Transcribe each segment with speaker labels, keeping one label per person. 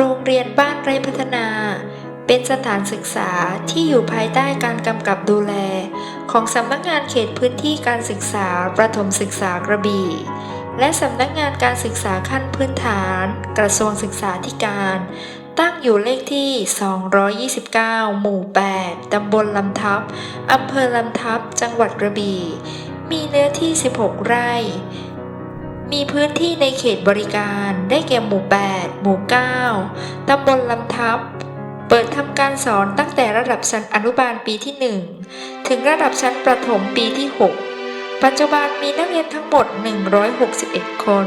Speaker 1: โรงเรียนบ้านไร่พัฒนา เป็นสถานศึกษาที่อยู่ภายใต้การกำกับดูแล ของสำนักงานเขตพื้นที่การศึกษาประถมศึกษากระบี่ และสำนักงานการศึกษาขั้นพื้นฐาน กระทรวงศึกษาธิการ ตั้งอยู่เลขที่ 229 หมู่ 8 ตำบลลำทับ อำเภอลำทับ จังหวัดกระบี่ มีเนื้อที่ 16 ไร่ มีพื้นที่ในเขตบริการได้แก่หมู่ 8 หมู่ 9 ตำบลลำทับ เปิดทำการสอนตั้งแต่ระดับชั้นอนุบาลปีที่ 1 ถึงระดับชั้นประถมปีที่ 6 ปัจจุบันมีนักเรียนทั้งหมด 161 คน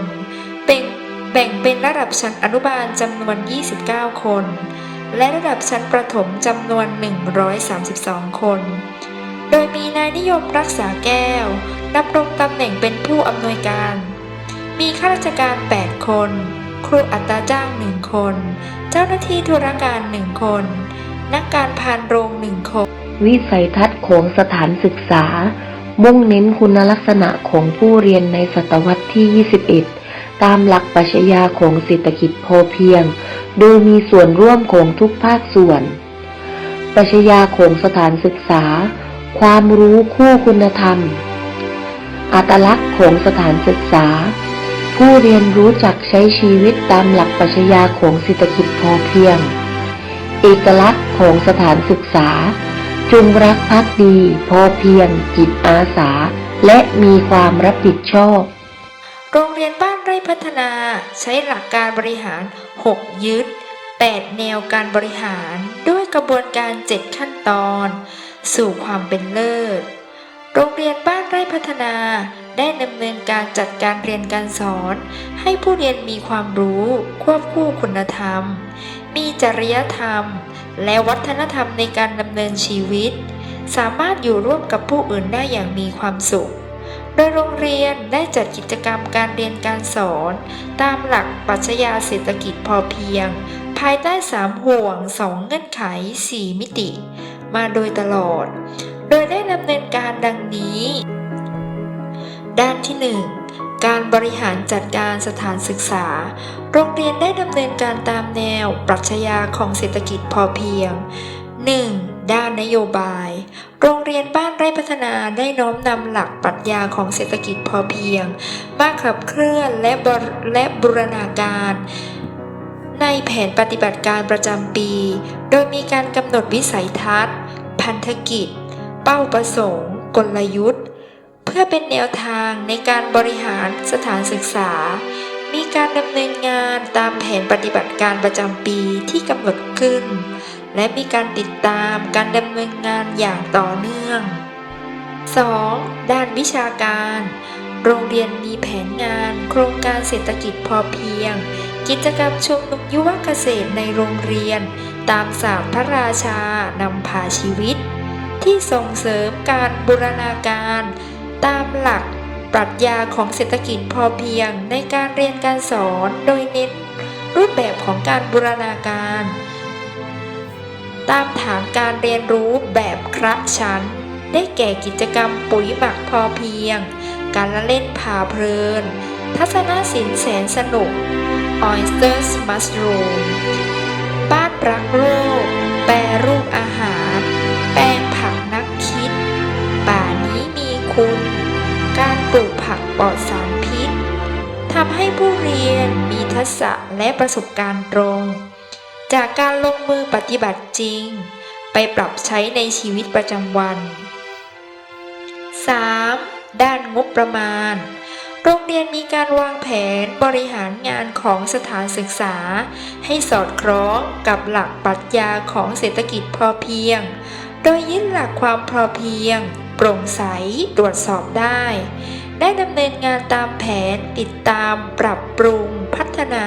Speaker 1: เป็นแบ่งเป็นระดับชั้นอนุบาลจำนวน 29 คน และระดับชั้นประถมจำนวน 132 คน โดยมีนายนิยมรักษาแก้วดำรงตำแหน่งเป็นผู้อำนวยการ มีข้าราชการ 8 คน ครูอัตราจ้าง 1 คน เจ้าหน้าที่ธุรการ 1 คน นักการพานโรง1คน
Speaker 2: วิสัยทัศน์ของสถานศึกษา มุ่งเน้นคุณลักษณะของผู้เรียนในศตวรรษที่ 21 ตามหลักปรัชญาของเศรษฐกิจพอเพียง โดยมีส่วนร่วมของทุกภาคส่วน ปรัชญาของสถานศึกษา ความรู้คู่คุณธรรมอัตลักษณ์ของสถานศึกษา ผู้เรียนรู้จักใช้ชีวิตตามหลักปรัชญาของเศรษฐกิจพอเพียง เอกลักษณ์ของสถานศึกษา จงรักภักดี พอเพียง จิตอาสา และมีความรับผิดชอบ
Speaker 1: โรงเรียนบ้านไร่พัฒนาใช้หลักการบริหาร 6 ยึด 8 แนวการบริหารด้วยกระบวนการ 7 ขั้นตอน สู่ความเป็นเลิศ โรงเรียนบ้านไร่พัฒนาได้ดำเนินการจัดการเรียนการสอน ให้ผู้เรียนมีความรู้ควบคู่คุณธรรม มีจริยธรรม และวัฒนธรรมในการดำเนินชีวิต สามารถอยู่ร่วมกับผู้อื่นได้อย่างมีความสุข โดยโรงเรียนได้จัดกิจกรรมการเรียนการสอน ตามหลักปรัชญาเศรษฐกิจพอเพียง ภายใต้ 3 ห่วง 2 เงื่อนไข 4 มิติ มาโดยตลอด โดยได้ดำเนินการดังนี้ ด้านที่ 1 การบริหารจัดการสถานศึกษา โรงเรียนได้ดำเนินการตามแนวปรัชญาของเศรษฐกิจพอเพียง 1. ด้านนโยบาย โรงเรียนบ้านไร่พัฒนาได้น้อมนำหลักปรัชญาของเศรษฐกิจพอเพียง มาขับเคลื่อนและบและบูรณาการ ในแผนปฏิบัติการประจำปี โดยมีการกำหนดวิสัยทัศน์ พันธกิจ เป้าประสงค์ กลยุทธ์ เพื่อเป็นแนวทางในการบริหารสถานศึกษา มีการดำเนินงานตามแผนปฏิบัติการประจำปีที่กำหนดขึ้น และมีการติดตามการดำเนินงานอย่างต่อเนื่อง 2. ด้านวิชาการ โรงเรียนมีแผนงาน โครงการเศรษฐกิจพอเพียง กิจกรรมชุมนุมยุวเกษตรในโรงเรียน ตามศาสตร์พระราชานำพาชีวิต ที่ส่งเสริมการบูรณาการ ตามหลักปรัชญาของเศรษฐกิจพอเพียงในการเรียนการสอนโดยเน้นรูปแบบของการบูรณาการ ตามฐานการเรียนรู้แบบคระชั้น ได้แก่กิจกรรมปุ๋ยหมักพอเพียง การละเล่นพาเพลิน ทัศนศิลป์แสนสนุก Oysters Mushroom บ้านรักโลก แปรรูปอาหาร แปลงผักนักคิด ป่านี้มีคุณ การปลูกผักปลอดสารพิษทำให้ผู้เรียนมีทักษะและประสบการณ์ตรง จากการลงมือปฏิบัติจริง ไปปรับใช้ในชีวิตประจำวัน 3. ด้านงบประมาณ โรงเรียนมีการวางแผนบริหารงานของสถานศึกษา ให้สอดคล้องกับหลักปรัชญาของเศรษฐกิจพอเพียง โดยยึดหลักความพอเพียง โปร่งใสตรวจสอบได้ ได้ดำเนินงานตามแผนติดตามปรับปรุงพัฒนา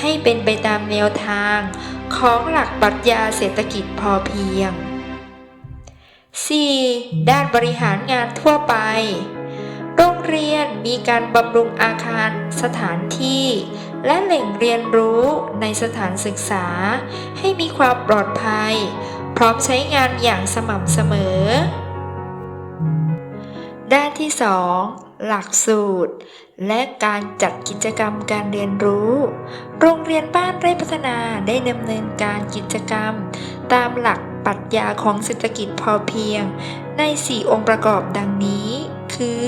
Speaker 1: ให้เป็นไปตามแนวทาง ของหลักปรัชญาเศรษฐกิจพอเพียง 4. ด้านบริหารงานทั่วไป โรงเรียนมีการบำรุงอาคารสถานที่ และแหล่งเรียนรู้ในสถานศึกษา ให้มีความปลอดภัย พร้อมใช้งานอย่างสม่ำเสมอ ด้านที่ 2 หลักสูตร และการจัดกิจกรรมการเรียนรู้ โรงเรียนบ้านไร่พัฒนาได้ดำเนินการกิจกรรม ตามหลัก ปรัชญาของเศรษฐกิจพอเพียง ใน 4 องค์ประกอบดังนี้ คือ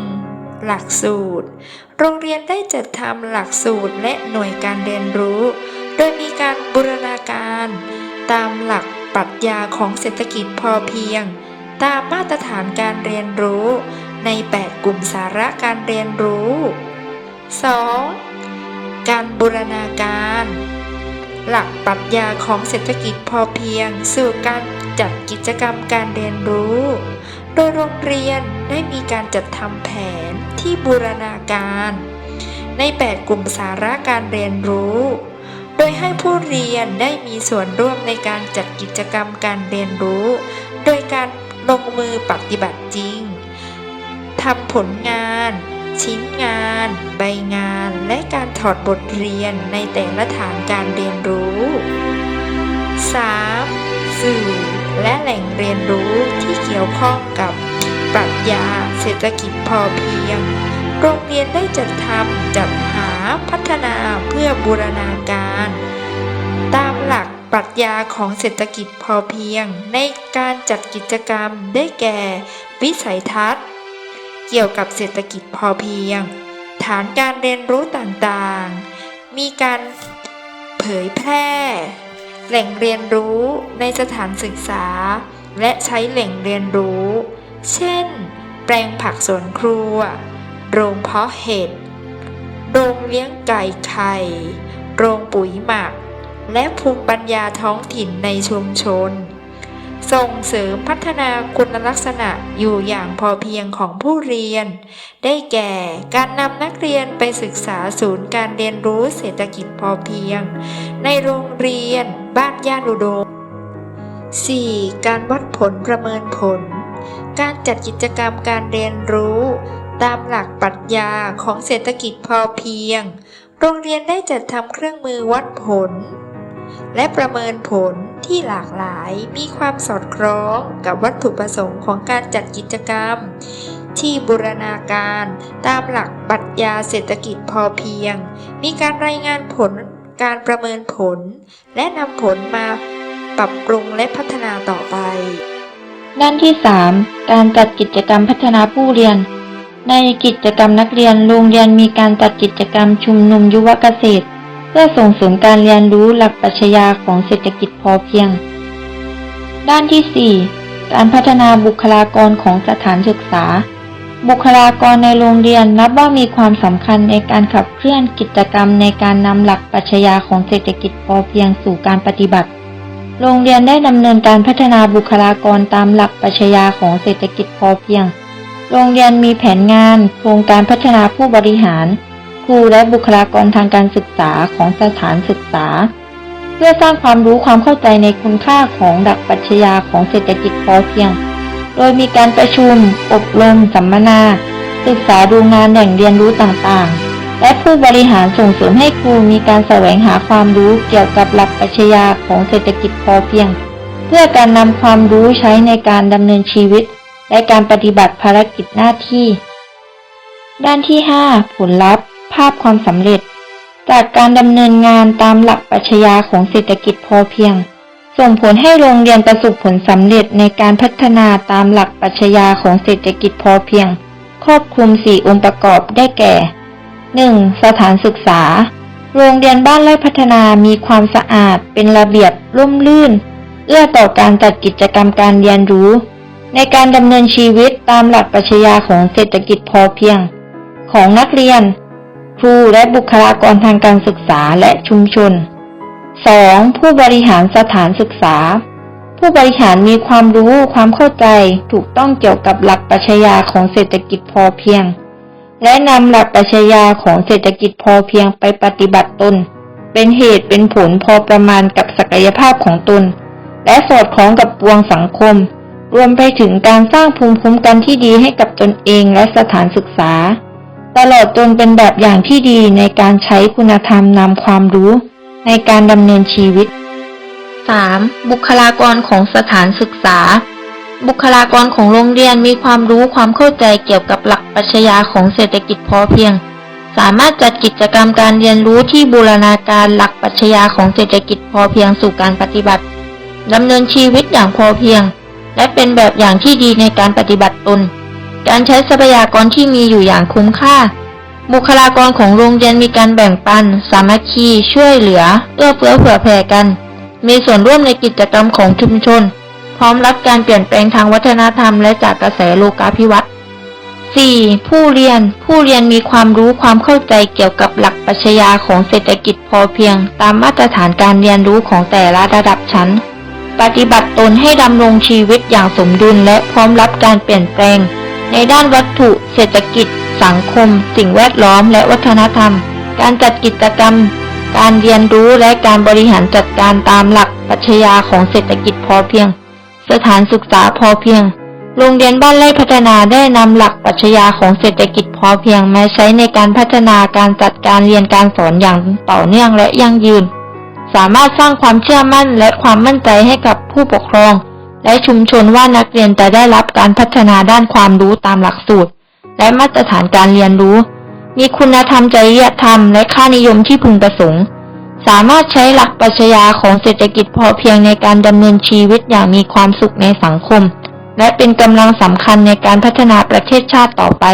Speaker 1: 1. หลักสูตร โรงเรียนได้จัดทำหลักสูตรและหน่วยการเรียนรู้ โดยมีการบูรณาการ ตามหลักปรัชญาของเศรษฐกิจพอเพียง ตามมาตรฐานการเรียนรู้ ใน 8 กลุ่มสาระการเรียนรู้ 2. การบูรณาการ หลักปรัชญาของเศรษฐกิจพอเพียง สู่การจัดกิจกรรมการเรียนรู้ โดยโรงเรียนได้มีการจัดทำแผนที่บูรณาการ ใน 8 กลุ่มสาระการเรียนรู้ โดยให้ผู้เรียนได้มีส่วนร่วมในการจัดกิจกรรมการเรียนรู้ โดยการลงมือปฏิบัติจริงทำผลงาน ชิ้นงาน ใบงาน และการถอดบทเรียนในแต่ละฐานการเรียนรู้ 3. สื่อ และแหล่งเรียนรู้ที่เกี่ยวข้องกับปรัชญาเศรษฐกิจพอเพียง โรงเรียนได้จัดทำจัดหาพัฒนาเพื่อบูรณาการ ตามหลักปรัชญาของเศรษฐกิจพอเพียง ในการจัดกิจกรรมได้แก่ วิสัยทัศน์ เกี่ยวกับเศรษฐกิจพอเพียง ฐานการเรียนรู้ต่างๆ มีการเผยแพร่ แหล่งเรียนรู้ในสถานศึกษา และใช้แหล่งเรียนรู้ เช่น แปลงผักสวนครัว โรงเพาะเห็ด โรงเลี้ยงไก่ไข่ โรงปุ๋ยหมัก และภูมิปัญญาท้องถิ่นในชุมชน ส่งเสริมพัฒนาคุณลักษณะอยู่อย่างพอเพียงของผู้เรียน ได้แก่การนำนักเรียนไปศึกษาศูนย์การเรียนรู้เศรษฐกิจพอเพียง ในโรงเรียนบ้านย่านอุดม 4. การวัดผลประเมินผล การจัดกิจกรรมการเรียนรู้ ตามหลักปรัชญาของเศรษฐกิจพอเพียง โรงเรียนได้จัดทำเครื่องมือวัดผล และประเมินผล ที่หลากหลายมีความสอดคล้องกับวัตถุประสงค์ของการจัดกิจกรรม ที่บูรณาการตามหลักปรัชญาเศรษฐกิจพอเพียง มีการรายงานผลการประเมินผล และนำผลมาปรับปรุงและพัฒนาต่อไป
Speaker 3: ด้านที่ 3 การจัดกิจกรรมพัฒนาผู้เรียน ในกิจกรรมนักเรียนโรงเรียนมีการจัดกิจกรรมชุมนุมยุวเกษตร พื่อส่งเสริมการเรียนรู้หลักปรัชญาของเศรษฐกิจพอเพียง ด้านที่ 4 การพัฒนาบุคลากรของสถานศึกษา บุคลากรในโรงเรียนนับว่ามีความสำคัญในการขับเคลื่อนกิจกรรมในการนำหลักปรัชญาของเศรษฐกิจพอเพียงสู่การปฏิบัติ โรงเรียนได้ดำเนินการพัฒนาบุคลากรตามหลักปรัชญาของเศรษฐกิจพอเพียง โรงเรียนมีแผนงาน โครงการพัฒนาผู้บริหาร ครูและบุคลากรทางการศึกษาของสถานศึกษา เพื่อสร้างความรู้ความเข้าใจในคุณค่าของหลักปรัชญาของเศรษฐกิจพอเพียง โดยมีการประชุม อบรม สัมมนา ศึกษาดูงานแหล่งเรียนรู้ต่างๆ และผู้บริหารส่งเสริมให้ครูมีการแสวงหาความรู้เกี่ยวกับหลักปรัชญาของเศรษฐกิจพอเพียง เพื่อการนำความรู้ใช้ในการดำเนินชีวิต และการปฏิบัติภารกิจหน้าที่ ด้านที่ 5 ผลลัพธ์ ภาพความสำเร็จ จากการดำเนินงานตามหลักปรัชญาของเศรษฐกิจพอเพียง ส่งผลให้โรงเรียนประสบผลสำเร็จในการพัฒนาตามหลักปรัชญาของเศรษฐกิจพอเพียง ครอบคลุม 4 องค์ประกอบได้แก่ 1. สถานศึกษา โรงเรียนบ้านไร่พัฒนามีความสะอาด เป็นระเบียบร่มรื่น เอื้อต่อการจัดกิจกรรมการเรียนรู้ ในการดำเนินชีวิตตามหลักปรัชญาของเศรษฐกิจพอเพียง ของนักเรียน ครูและบุคลากรทางการศึกษาและชุมชน 2. ผู้บริหารสถานศึกษา ผู้บริหารมีความรู้ความเข้าใจถูกต้องเกี่ยวกับหลักปรัชญาของเศรษฐกิจพอเพียง และนำหลักปรัชญาของเศรษฐกิจพอเพียงไปปฏิบัติตน เป็นเหตุเป็นผลพอประมาณกับศักยภาพของตน และสอดคล้องกับปวงสังคม รวมไปถึงการสร้างภูมิคุ้มกันที่ดีให้กับตนเองและสถานศึกษา ตลอดจนเป็นแบบอย่างที่ดีในการใช้คุณธรรมนำความรู้ ในการดำเนินชีวิต 3. บุคลากรของสถานศึกษา บุคลากรของโรงเรียนมีความรู้ความเข้าใจเกี่ยวกับหลักปรัชญาของเศรษฐกิจพอเพียง สามารถจัดกิจกรรมการเรียนรู้ที่บูรณาการหลักปรัชญาของเศรษฐกิจพอเพียงสู่การปฏิบัติดำเนินชีวิตอย่างพอเพียง และเป็นแบบอย่างที่ดีในการปฏิบัติตน การใช้ทรัพยากรที่มีอยู่อย่างคุ้มค่า บุคลากรของโรงเรียนมีการแบ่งปัน สามัคคี ช่วยเหลือเอื้อเฟื้อเผื่อแผ่กัน มีส่วนร่วมในกิจกรรมของชุมชน พร้อมรับการเปลี่ยนแปลงทางวัฒนธรรมและจากกระแสโลกาภิวัตน์ 4. ผู้เรียน ผู้เรียนมีความรู้ความเข้าใจเกี่ยวกับหลักปรัชญาของเศรษฐกิจพอเพียง ตามมาตรฐานการเรียนรู้ของแต่ละระดับชั้น ปฏิบัติตนให้ดำรงชีวิตอย่างสมดุลและพร้อมรับการเปลี่ยนแปลง ในด้านวัตถุ เศรษฐกิจ สังคม สิ่งแวดล้อม และวัฒนธรรม การจัดกิจกรรม การเรียนรู้และการบริหารจัดการตามหลักปรัชญาของเศรษฐกิจพอเพียง สถานศึกษาพอเพียง โรงเรียนบ้านไร่พัฒนาได้นำหลักปรัชญาของเศรษฐกิจพอเพียงมาใช้ในการพัฒนาการจัดการเรียนการสอนอย่างต่อเนื่องและยั่งยืน สามารถสร้างความเชื่อมั่นและความมั่นใจให้กับผู้ปกครอง และชุมชนว่านักเรียนจะได้รับการพัฒนาด้านความรู้ตามหลักสูตร และมาตรฐานการเรียนรู้ มีคุณธรรมจริยธรรม และค่านิยมที่พึงประสงค์ สามารถใช้หลักปรัชญาของเศรษฐกิจพอเพียงในการดำเนินชีวิตอย่างมีความสุขในสังคม และเป็นกำลังสำคัญในการพัฒนาประเทศชาติต่อไป